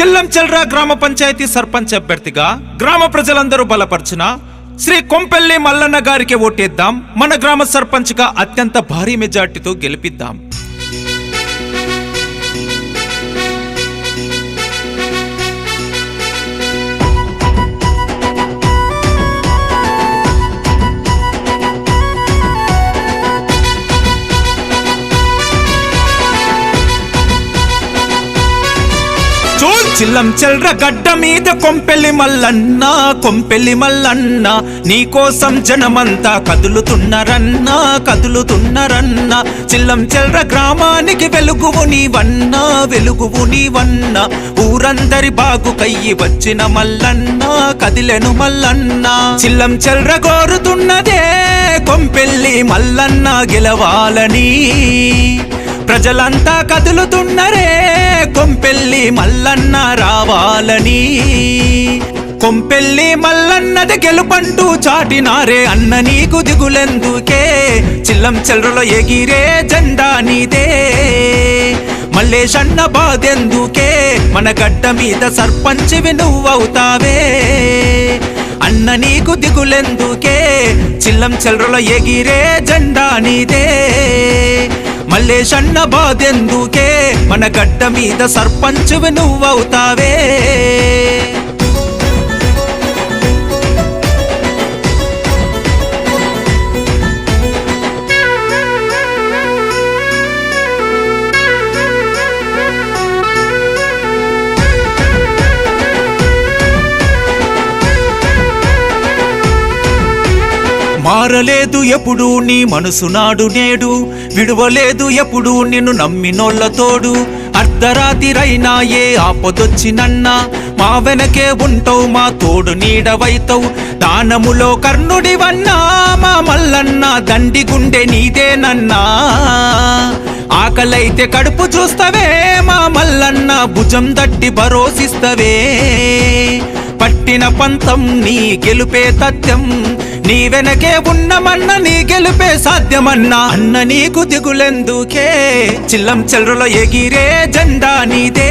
చిల్లం చిల్రా గ్రామ పంచాయతీ సర్పంచ్ అభ్యర్థిగా గ్రామ ప్రజలందరూ బలపరిచిన శ్రీ కొంపెల్లి మల్లన్న గారికి ఓటేద్దాం. మన గ్రామ సర్పంచ్గా అత్యంత భారీ మెజార్టీతో గెలిపిద్దాం. చిల్లం చెల్ర గడ్డ మీద కొంపెల్లి మల్లన్న కొంపెల్లి మల్లన్న. నీకోసం జనమంతా కదులుతున్నరన్నా కదులుతున్నరన్న. చిల్లం చెల్ర గ్రామానికి వెలుగువు నీవన్న వెలుగువు నీవన్న. ఊరందరి బాగు కయ్యి వచ్చిన మల్లన్న కదిలెను మల్లన్న. చిల్లం చెల్ర కోరుతున్నదే కొంపెల్లి మల్లన్న గెలవాలని ప్రజలంతా కదులుతున్నరే కొంపెల్లి మల్లన్న రావాలని. కొంపెల్లి మల్లన్నది గెలుపంటూ చాటినారే అన్న నీకు దిగులెందుకే? చిల్లం చెల్రలో ఎగిరే జెండా నీదే. మల్లేషన్న బాధెందుకే? మన గడ్డ మీద సర్పంచివి నువ్వవుతావే. అన్న నీకు దిగులెందుకే? చిల్లం చెల్రలో ఎగిరే జెండా నీదే. మల్లేశన్న బాధెందుకే? మన గడ్డ మీద సర్పంచువి నువ్వవుతావే. మారలేదు ఎప్పుడు నీ మనసు నాడు నేడు విడవలేదు ఎప్పుడు నిన్ను నమ్మినోళ్ళ తోడు. అర్ధరాతిరైనా ఏ ఆపదొచ్చినన్నా మా వెనకే ఉంటావు మా తోడు నీడవైతవు. దానములో కర్ణుడివన్నా మా మల్లన్న దండి గుండె నీదేనన్నా. ఆకలైతే కడుపు చూస్తవే మా మల్లన్న భుజం దట్టి భరోసిస్తవే పట్టిన పంతం నీ గెలుపే తత్యం నీ వెనకే ఉన్నమన్న నీ గెలుపే సాధ్యమన్నా. అన్న నీకు దిగులెందుకే? చిల్లం చెల్రలో ఎగిరే జెండా నీదే.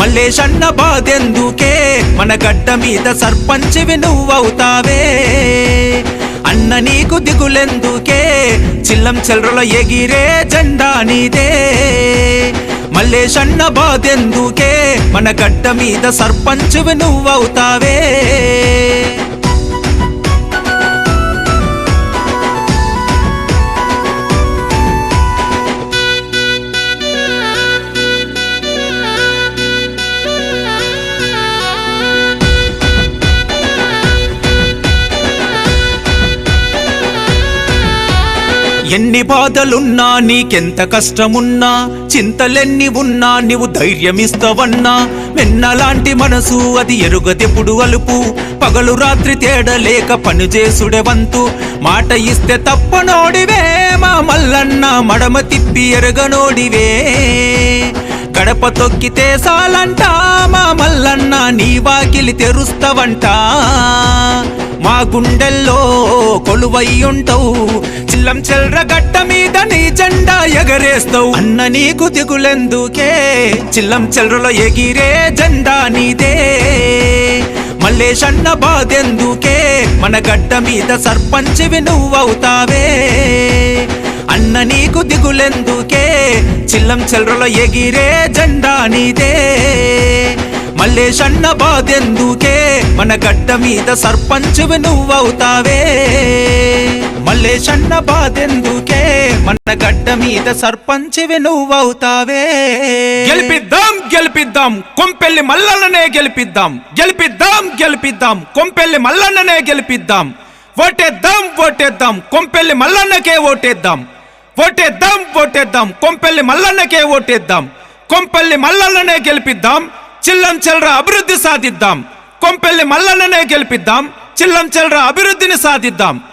మల్లేశన్న బాధెందుకే? మన గడ్డ మీద సర్పంచివి నువ్వవుతావే. అన్న నీకు దిగులెందుకే? చిల్లం చెల్రలో ఎగిరే జెండా నీదే. మల్లేశన్న బాధెందుకే? మన గడ్డ మీద సర్పంచువి నువ్వవుతావే. ఎన్ని బాధలున్నా నీకెంత కష్టమున్నా చింతలెన్ని ఉన్నా నీవు ధైర్యమిస్తవన్నా వెన్నలాంటి మనసు అది ఎరుగదెప్పుడు అలుపు. పగలు రాత్రి తేడలేక పని వంతు. మాట ఇస్తే తప్పనోడివే మా మల్లన్న మడమ తిప్పి ఎరగనోడివే. గడప తొక్కితే సాలంట మా మల్లన్న నీ వాకిలి తెరుస్తవంటా. మా గుండెల్లో కొలువై ఉంటావు చిల్లం చెల్ర గట్ట మీద నీ జెండా ఎగరేస్తావు. అన్న నీకు దిగులెందుకే? చిల్లం చెల్రలో ఎగిరే జెండా నీదే. మల్లేశన్న బాధెందుకే? మన గడ్డ మీద సర్పంచివి నువ్వవుతావే. అన్న నీకు దిగులెందుకే? చిల్లం చెల్రలో ఎగిరే జెండా నీదే. మల్లేశన్న బాధెందుకే? మన గడ్డ మీద సర్పంచువి నువ్వవుతావే. మల్లేశన్న బాధెందుకే? మన గడ్డ మీద సర్పంచివి నువ్వవుతావే. గెలిపిద్దాం గెలిపిద్దాం. కొంపెల్లి మల్లన్ననే గెలిపిద్దాం. గెలిపిద్దాం గెలిపిద్దాం. కొంపెల్లి మల్లన్ననే గెలిపిద్దాం. ఓటేద్దాం ఓటేద్దాం. కొంపెల్లి మల్లన్నకే ఓటేద్దాం. ఓటేద్దాం ఓటేద్దాం. కొంపెల్లి మల్లన్నకే ఓటేద్దాం. కొంపెల్లి మల్లన్ననే గెలిపిద్దాం. చిల్లం చిల్లర అభివృద్ధి సాధిద్దాం. కొంపెల్లి మల్లన్ననే గెలిపిద్దాం. చిల్లం చిల్లర అభివృద్ధిని సాధిద్దాం.